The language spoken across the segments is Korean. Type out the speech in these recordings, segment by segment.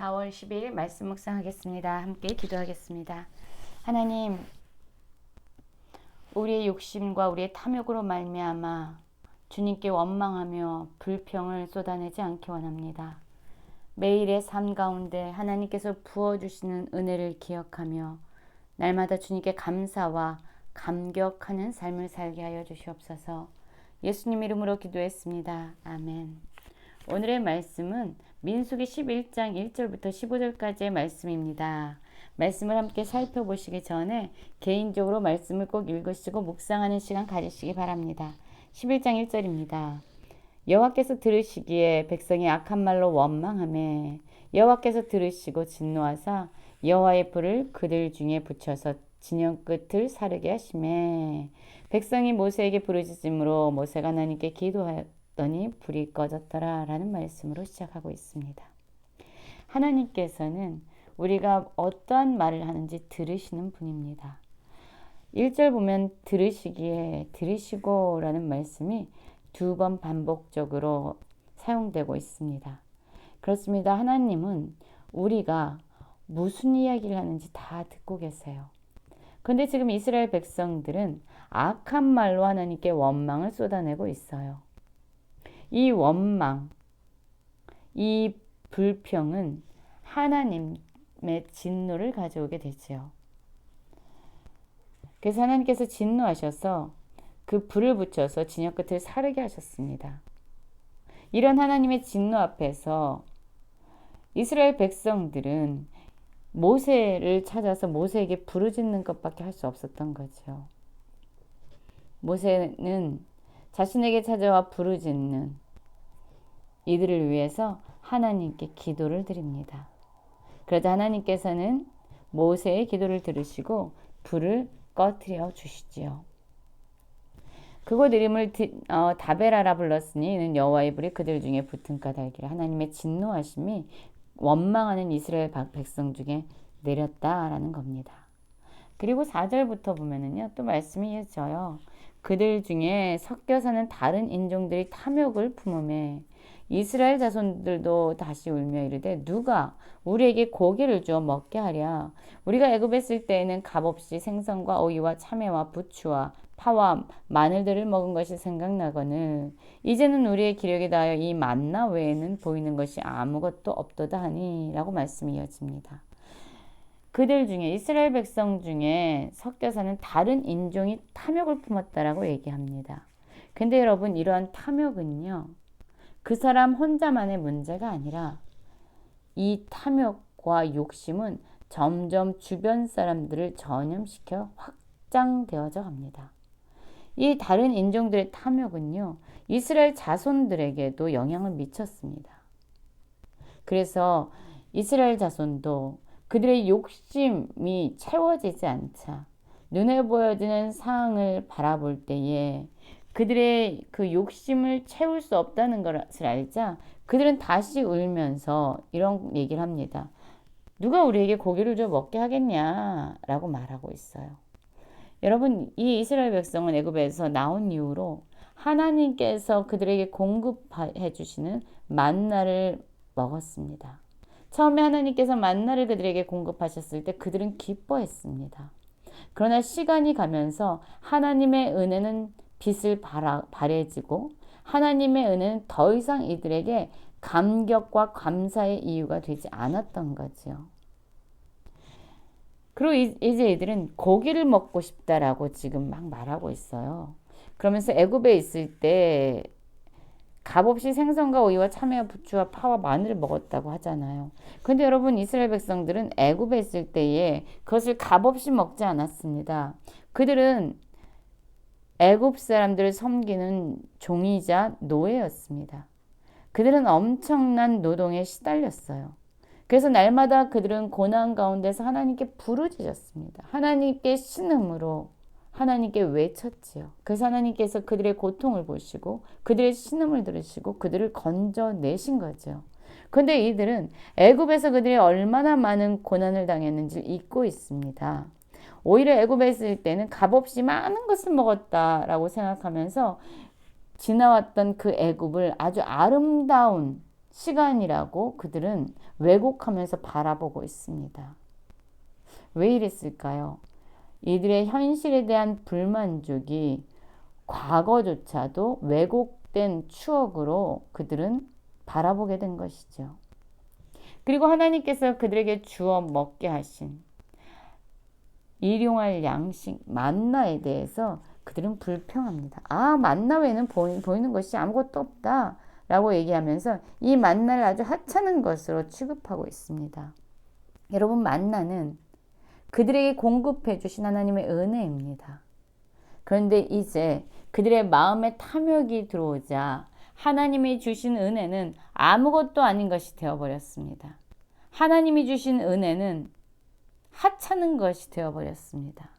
4월 10일 말씀 묵상하겠습니다. 함께 기도하겠습니다. 하나님, 우리의 욕심과 우리의 탐욕으로 말미암아 주님께 원망하며 불평을 쏟아내지 않기 원합니다. 매일의 삶 가운데 하나님께서 부어주시는 은혜를 기억하며 날마다 주님께 감사와 감격하는 삶을 살게 하여 주시옵소서. 예수님 이름으로 기도했습니다. 아멘. 오늘의 말씀은 민수기 11장 1절부터 15절까지의 말씀입니다. 말씀을 함께 살펴보시기 전에 개인적으로 말씀을 꼭 읽으시고 묵상하는 시간 가지시기 바랍니다. 11장 1절입니다. 여호와께서 들으시기에 백성이 악한 말로 원망하매 여호와께서 들으시고 진노하사 여호와의 불을 그들 중에 붙여서 진영 끝을 사르게 하심에 백성이 모세에게 부르짖음으로 모세가 하나님께 기도하 더니 불이 꺼졌더라 라는 말씀으로 시작하고 있습니다. 하나님께서는 우리가 어떠한 말을 하는지 들으시는 분입니다. 1절 보면 들으시기에 들으시고 라는 말씀이 두 번 반복적으로 사용되고 있습니다. 그렇습니다. 하나님은 우리가 무슨 이야기를 하는지 다 듣고 계세요. 근데 지금 이스라엘 백성들은 악한 말로 하나님께 원망을 쏟아내고 있어요. 이 원망, 이 불평은 하나님의 진노를 가져오게 되지요. 그래서 하나님께서 진노하셔서 그 불을 붙여서 진영 끝을 사르게 하셨습니다. 이런 하나님의 진노 앞에서 이스라엘 백성들은 모세를 찾아서 모세에게 부르짖는 것밖에 할 수 없었던 거죠. 모세는 자신에게 찾아와 부르짖는 이들을 위해서 하나님께 기도를 드립니다. 그러자 하나님께서는 모세의 기도를 들으시고 불을 꺼트려 주시지요. 그곳 이름을 어, 다베라라 불렀으니 이는 여호와의 불이 그들 중에 붙은 까닭이라 하나님의 진노하심이 원망하는 이스라엘 백성 중에 내렸다라는 겁니다. 그리고 4절부터 보면은요, 또 말씀이 이어져요. 그들 중에 섞여 사는 다른 인종들이 탐욕을 품음에 이스라엘 자손들도 다시 울며 이르되 누가 우리에게 고기를 주어 먹게 하랴 우리가 애굽에 있을 때에는 값없이 생선과 오이와 참외와 부추와 파와 마늘들을 먹은 것이 생각나거늘 이제는 우리의 기력이 다하여 이 만나 외에는 보이는 것이 아무것도 없도다 하니라고 말씀이 이어집니다. 그들 중에 이스라엘 백성 중에 섞여 사는 다른 인종이 탐욕을 품었다라고 얘기합니다. 근데 여러분 이러한 탐욕은요. 그 사람 혼자만의 문제가 아니라 이 탐욕과 욕심은 점점 주변 사람들을 전염시켜 확장되어져 갑니다. 이 다른 인종들의 탐욕은요, 이스라엘 자손들에게도 영향을 미쳤습니다. 그래서 이스라엘 자손도 그들의 욕심이 채워지지 않자 눈에 보여지는 상황을 바라볼 때에 그들의 그 욕심을 채울 수 없다는 것을 알자 그들은 다시 울면서 이런 얘기를 합니다. 누가 우리에게 고기를 줘 먹게 하겠냐라고 말하고 있어요. 여러분, 이 이스라엘 백성은 애굽에서 나온 이후로 하나님께서 그들에게 공급해 주시는 만나를 먹었습니다. 처음에 하나님께서 만나를 그들에게 공급하셨을 때 그들은 기뻐했습니다. 그러나 시간이 가면서 하나님의 은혜는 빛을 발하, 발해지고 하나님의 은혜는 더 이상 이들에게 감격과 감사의 이유가 되지 않았던 거죠. 그리고 이제 이들은 고기를 먹고 싶다라고 지금 막 말하고 있어요. 그러면서 애굽에 있을 때 값없이 생선과 오이와 참외와 부추와 파와 마늘을 먹었다고 하잖아요. 근데 여러분 이스라엘 백성들은 애굽에 있을 때에 그것을 값없이 먹지 않았습니다. 그들은 애굽 사람들을 섬기는 종이자 노예였습니다. 그들은 엄청난 노동에 시달렸어요. 그래서 날마다 그들은 고난 가운데서 하나님께 부르짖었습니다. 하나님께 신음으로 하나님께 외쳤지요. 그래서 하나님께서 그들의 고통을 보시고 그들의 신음을 들으시고 그들을 건져내신 거죠. 근데 이들은 애굽에서 그들이 얼마나 많은 고난을 당했는지 잊고 있습니다. 오히려 애굽에 있을 때는 값없이 많은 것을 먹었다라고 생각하면서 지나왔던 그 애굽을 아주 아름다운 시간이라고 그들은 왜곡하면서 바라보고 있습니다. 왜 이랬을까요? 이들의 현실에 대한 불만족이 과거조차도 왜곡된 추억으로 그들은 바라보게 된 것이죠. 그리고 하나님께서 그들에게 주어 먹게 하신 일용할 양식 만나에 대해서 그들은 불평합니다. 아 만나 외에는 보이, 보이는 것이 아무것도 없다. 라고 얘기하면서 이 만나를 아주 하찮은 것으로 취급하고 있습니다. 여러분 만나는 그들에게 공급해 주신 하나님의 은혜입니다. 그런데 이제 그들의 마음에 탐욕이 들어오자 하나님이 주신 은혜는 아무것도 아닌 것이 되어버렸습니다. 하나님이 주신 은혜는 하찮은 것이 되어버렸습니다.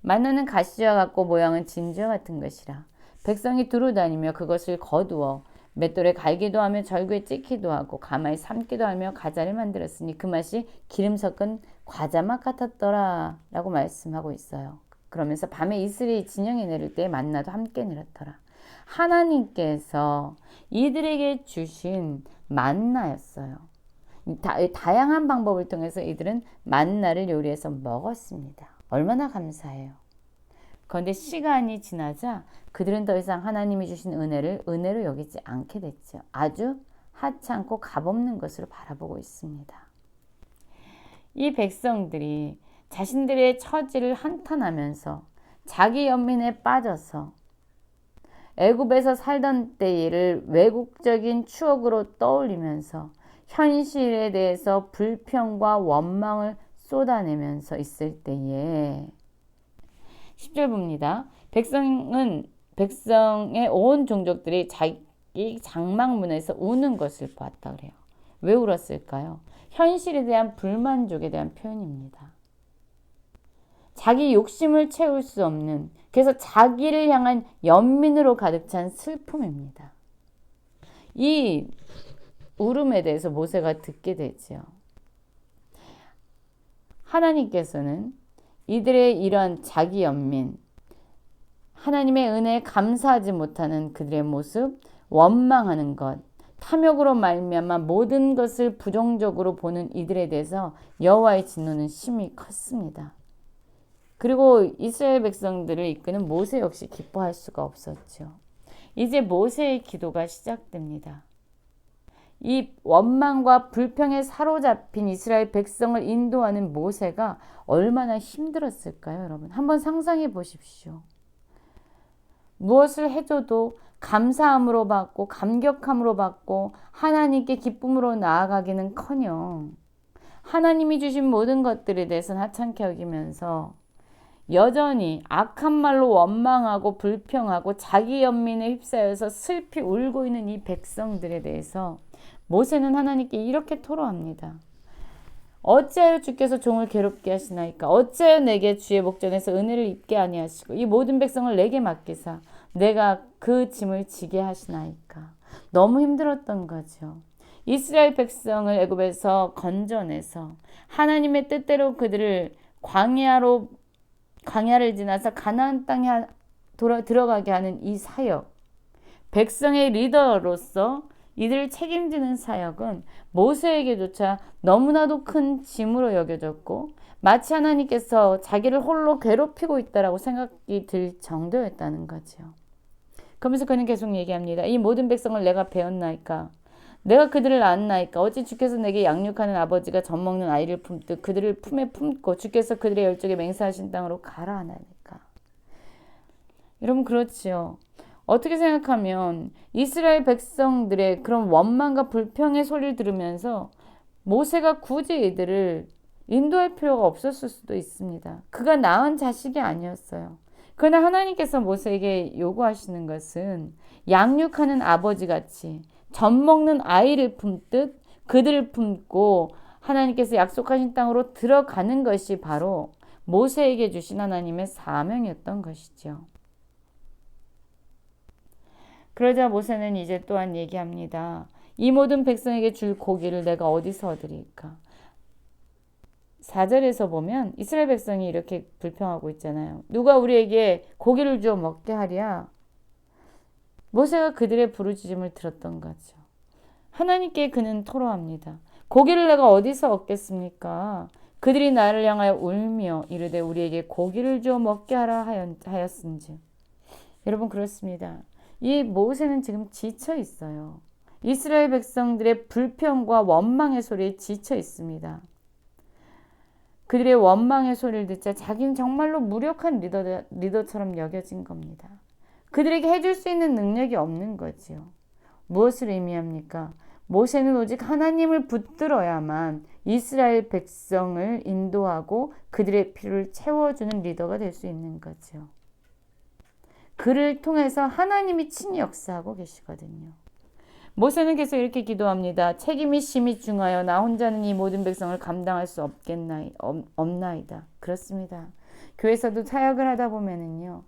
만나는 가시와 같고 모양은 진주와 같은 것이라 백성이 두루 다니며 그것을 거두어 맷돌에 갈기도 하며 절구에 찍기도 하고 가마에 삶기도 하며 과자를 만들었으니 그 맛이 기름 섞은 과자 맛 같았더라 라고 말씀하고 있어요. 그러면서 밤에 이슬이 진영이 내릴 때 만나도 함께 내렸더라. 하나님께서 이들에게 주신 만나였어요. 다, 다양한 방법을 통해서 이들은 만나를 요리해서 먹었습니다. 얼마나 감사해요. 그런데 시간이 지나자 그들은 더 이상 하나님이 주신 은혜를 은혜로 여기지 않게 됐죠. 아주 하찮고 값없는 것으로 바라보고 있습니다. 이 백성들이 자신들의 처지를 한탄하면서 자기 연민에 빠져서 애굽에서 살던 때를 외국적인 추억으로 떠올리면서 현실에 대해서 불평과 원망을 쏟아내면서 있을 때에 10절 봅니다. 백성은 백성의 온 종족들이 자기 장막문에서 우는 것을 보았다 그래요. 왜 울었을까요? 현실에 대한 불만족에 대한 표현입니다. 자기 욕심을 채울 수 없는 그래서 자기를 향한 연민으로 가득 찬 슬픔입니다. 이 울음에 대해서 모세가 듣게 되지요. 하나님께서는 이들의 이런 자기 연민, 하나님의 은혜에 감사하지 못하는 그들의 모습, 원망하는 것, 탐욕으로 말미암아 모든 것을 부정적으로 보는 이들에 대해서 여호와의 진노는 심히 컸습니다. 그리고 이스라엘 백성들을 이끄는 모세 역시 기뻐할 수가 없었죠. 이제 모세의 기도가 시작됩니다. 이 원망과 불평에 사로잡힌 이스라엘 백성을 인도하는 모세가 얼마나 힘들었을까요, 여러분? 한번 상상해 보십시오. 무엇을 해줘도 감사함으로 받고 감격함으로 받고 하나님께 기쁨으로 나아가기는 커녕 하나님이 주신 모든 것들에 대해서는 하찮게 여기면서 여전히 악한 말로 원망하고 불평하고 자기 연민에 휩싸여서 슬피 울고 있는 이 백성들에 대해서 모세는 하나님께 이렇게 토로합니다. 어찌하여 주께서 종을 괴롭게 하시나이까? 어찌하여 내게 주의 목전에서 은혜를 입게 아니하시고 이 모든 백성을 내게 맡기사 내가 그 짐을 지게 하시나이까? 너무 힘들었던 거죠. 이스라엘 백성을 애굽에서 건져내서 하나님의 뜻대로 그들을 광야로 광야를 지나서 가나안 땅에 돌아, 들어가게 하는 이 사역. 백성의 리더로서 이들을 책임지는 사역은 모세에게조차 너무나도 큰 짐으로 여겨졌고 마치 하나님께서 자기를 홀로 괴롭히고 있다라고 생각이 들 정도였다는 거죠. 그러면서 그는 계속 얘기합니다. 이 모든 백성을 내가 배웠나이까? 내가 그들을 낳았나이까? 어찌 주께서 내게 양육하는 아버지가 젖 먹는 아이를 품듯 그들을 품에 품고 주께서 그들의 열정에 맹세하신 땅으로 가라 하나니까. 여러분 그렇지요. 어떻게 생각하면 이스라엘 백성들의 그런 원망과 불평의 소리를 들으면서 모세가 굳이 이들을 인도할 필요가 없었을 수도 있습니다. 그가 낳은 자식이 아니었어요. 그러나 하나님께서 모세에게 요구하시는 것은 양육하는 아버지 같이 젖 먹는 아이를 품듯 그들을 품고 하나님께서 약속하신 땅으로 들어가는 것이 바로 모세에게 주신 하나님의 사명이었던 것이죠. 그러자 모세는 이제 또한 얘기합니다. 이 모든 백성에게 줄 고기를 내가 어디서 얻으리까? 4절에서 보면 이스라엘 백성이 이렇게 불평하고 있잖아요. 누가 우리에게 고기를 주어 먹게 하랴? 모세가 그들의 부르짖음을 들었던 거죠. 하나님께 그는 토로합니다. 고기를 내가 어디서 얻겠습니까? 그들이 나를 향하여 울며 이르되 우리에게 고기를 주어 먹게 하라 하였은지. 여러분 그렇습니다. 이 모세는 지금 지쳐 있어요. 이스라엘 백성들의 불평과 원망의 소리에 지쳐 있습니다. 그들의 원망의 소리를 듣자 자기는 정말로 무력한 리더, 리더처럼 여겨진 겁니다. 그들에게 해줄 수 있는 능력이 없는 거지요. 무엇을 의미합니까? 모세는 오직 하나님을 붙들어야만 이스라엘 백성을 인도하고 그들의 필요를 채워주는 리더가 될 수 있는 거죠. 그를 통해서 하나님이 친히 역사하고 계시거든요. 모세는 계속 이렇게 기도합니다. 책임이 심히 중하여 나 혼자는 이 모든 백성을 감당할 수 없겠나이, 없나이다. 그렇습니다. 교회에서도 사역을 하다 보면은요.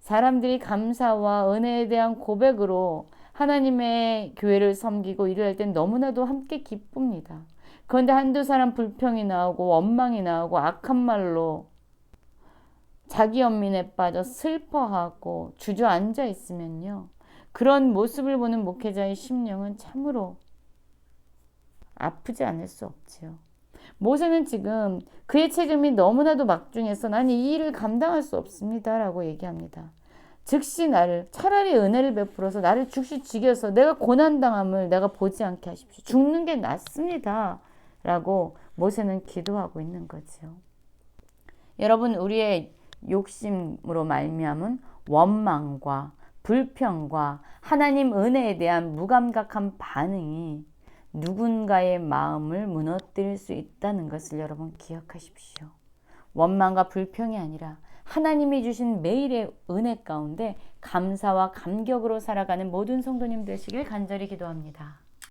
사람들이 감사와 은혜에 대한 고백으로 하나님의 교회를 섬기고 일을 할 땐 너무나도 함께 기쁩니다. 그런데 한두 사람 불평이 나오고 원망이 나오고 악한 말로 자기 연민에 빠져 슬퍼하고 주저앉아 있으면요. 그런 모습을 보는 목회자의 심령은 참으로 아프지 않을 수 없지요. 모세는 지금 그의 책임이 너무나도 막중해서 나는 이 일을 감당할 수 없습니다. 라고 얘기합니다. 즉시 나를 차라리 은혜를 베풀어서 나를 즉시 죽여서 내가 고난당함을 내가 보지 않게 하십시오. 죽는 게 낫습니다. 라고 모세는 기도하고 있는 거죠. 여러분 우리의 욕심으로 말미암은 원망과 불평과 하나님 은혜에 대한 무감각한 반응이 누군가의 마음을 무너뜨릴 수 있다는 것을 여러분 기억하십시오. 원망과 불평이 아니라 하나님이 주신 매일의 은혜 가운데 감사와 감격으로 살아가는 모든 성도님 되시길 간절히 기도합니다.